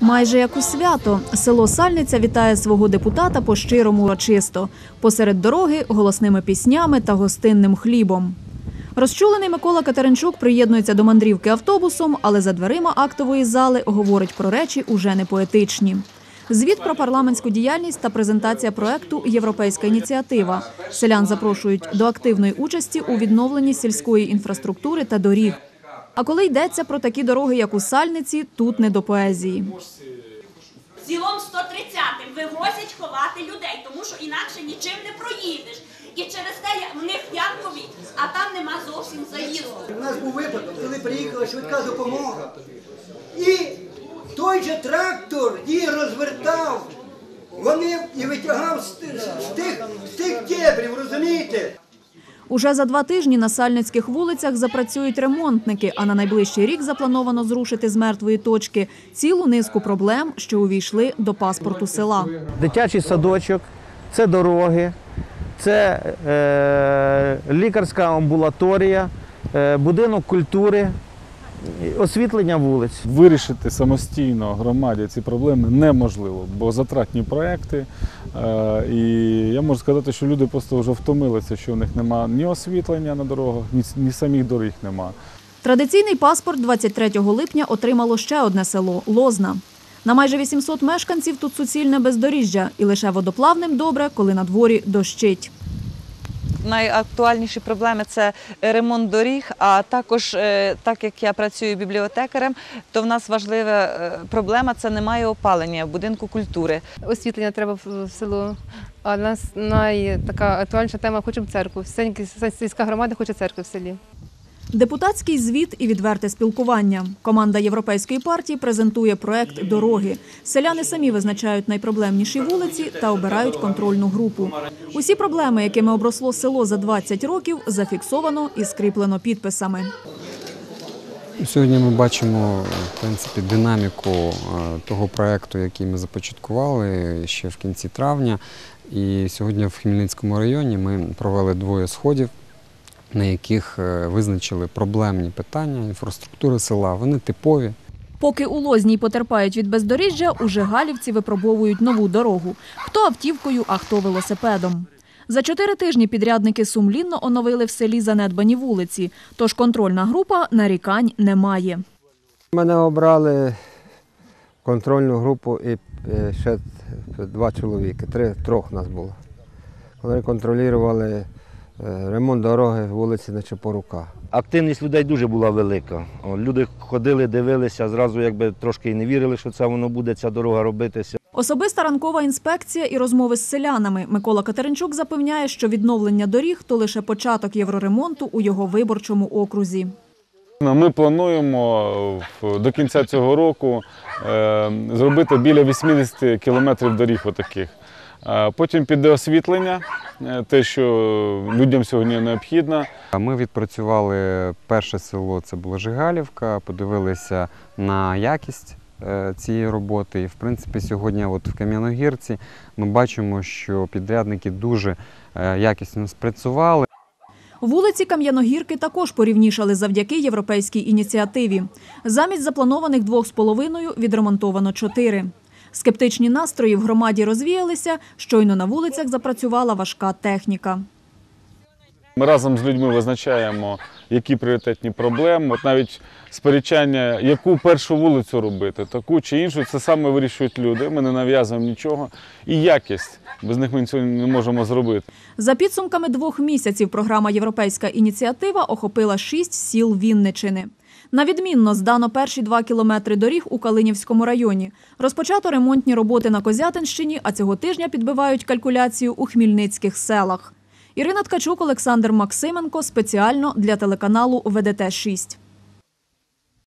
Майже як у свято, село Сальниця вітає свого депутата по-щирому урочисто, посеред дороги голосними піснями та гостинним хлібом. Розчулений Микола Катеринчук приєднується до мандрівки автобусом, але за дверима актової зали говорить про речі уже не поетичні. Звіт про парламентську діяльність та презентація проекту Європейська ініціатива. Селян запрошують до активної участі у відновленні сільської інфраструктури та доріг. А коли йдеться про такі дороги, як у Сальниці, тут не до поезії. Цілом 130-м вивозять ховати людей, тому що інакше нічим не проїдеш. І через те в них ямкові, а там нема зовсім заїзду. У нас був випадок, коли приїхала швидка допомога. І той же трактор її розвертав. Вони і витягав з, ти- тих, з тих дебрів, розумієте? Уже за два тижні на сальницьких вулицях запрацюють ремонтники, а на найближчий рік заплановано зрушити з мертвої точки цілу низку проблем, що увійшли до паспорту села. дитячий садочок, це дороги, це е, лікарська амбулаторія, е, будинок культури, освітлення вулиць. Вирішити самостійно громаді ці проблеми неможливо, бо затратні проекти. Е, і я можу сказати, що люди просто вже втомилися, що у них немає ні освітлення на дорогах, ні, ні самих доріг немає. Традиційний паспорт 23 липня отримало ще одне село Лозна. На майже 800 мешканців тут суцільне бездоріжжя, і лише водоплавним добре, коли на дворі дощить. Найактуальніші проблеми це ремонт доріг. А також, е, так як я працюю бібліотекарем, то в нас важлива е, проблема це немає опалення в будинку культури. освітлення треба в село. А в нас найтака актуальніша тема хочемо церкву. Сільська громада хоче церкви в селі. Депутатський звіт і відверте спілкування. Команда Європейської партії презентує проект дороги. Селяни самі визначають найпроблемніші вулиці та обирають контрольну групу. Усі проблеми, якими обросло село за 20 років, зафіксовано і скріплено підписами. Сьогодні ми бачимо в принципі, динаміку е, того проєкту, який ми започаткували ще в кінці травня. І сьогодні в Хмельницькому районі ми провели двоє сходів, на яких е, визначили проблемні питання інфраструктури села. Вони типові. Поки у Лозній потерпають від бездоріжжя, у Жигалівці випробовують нову дорогу. Хто автівкою, а хто велосипедом. За чотири тижні підрядники сумлінно оновили в селі занедбані вулиці, тож контрольна група нарікань немає. Мене обрали контрольну групу і е, ще два чоловіки, три, трьох нас було. Вони контролювали ремонт дороги вулиці Нечепорука. Активність людей дуже була велика. Люди ходили, дивилися, зразу якби трошки і не вірили, що це воно буде, ця дорога робитися. Особиста ранкова інспекція і розмови з селянами. Микола Катеринчук запевняє, що відновлення доріг то лише початок євроремонту у його виборчому окрузі. Ми плануємо до кінця цього року е, зробити біля 80 кілометрів доріг отаких. Потім піде освітлення, е, те, що людям сьогодні необхідно. Ми відпрацювали перше село, це була Жигалівка, подивилися на якість е, цієї роботи. І в принципі, сьогодні, от в Кам'яногірці, ми бачимо, що підрядники дуже е, якісно спрацювали. Вулиці Кам'яногірки також порівнішали завдяки європейській ініціативі. Замість запланованих двох з половиною відремонтовано чотири. Скептичні настрої в громаді розвіялися, щойно на вулицях запрацювала важка техніка. Ми разом з людьми визначаємо, які пріоритетні проблеми. От навіть сперечання, яку першу вулицю робити, таку чи іншу, це саме вирішують люди. Ми не нав'язуємо нічого. І якість. Без них ми цього не можемо зробити. За підсумками двох місяців програма Європейська ініціатива охопила шість сіл Вінничини. На відмінно здано перші два кілометри доріг у Калинівському районі. Розпочато ремонтні роботи на Козятинщині, а цього тижня підбивають калькуляцію у хмільницьких селах. Ірина Ткачук, Олександр Максименко спеціально для телеканалу ВДТ 6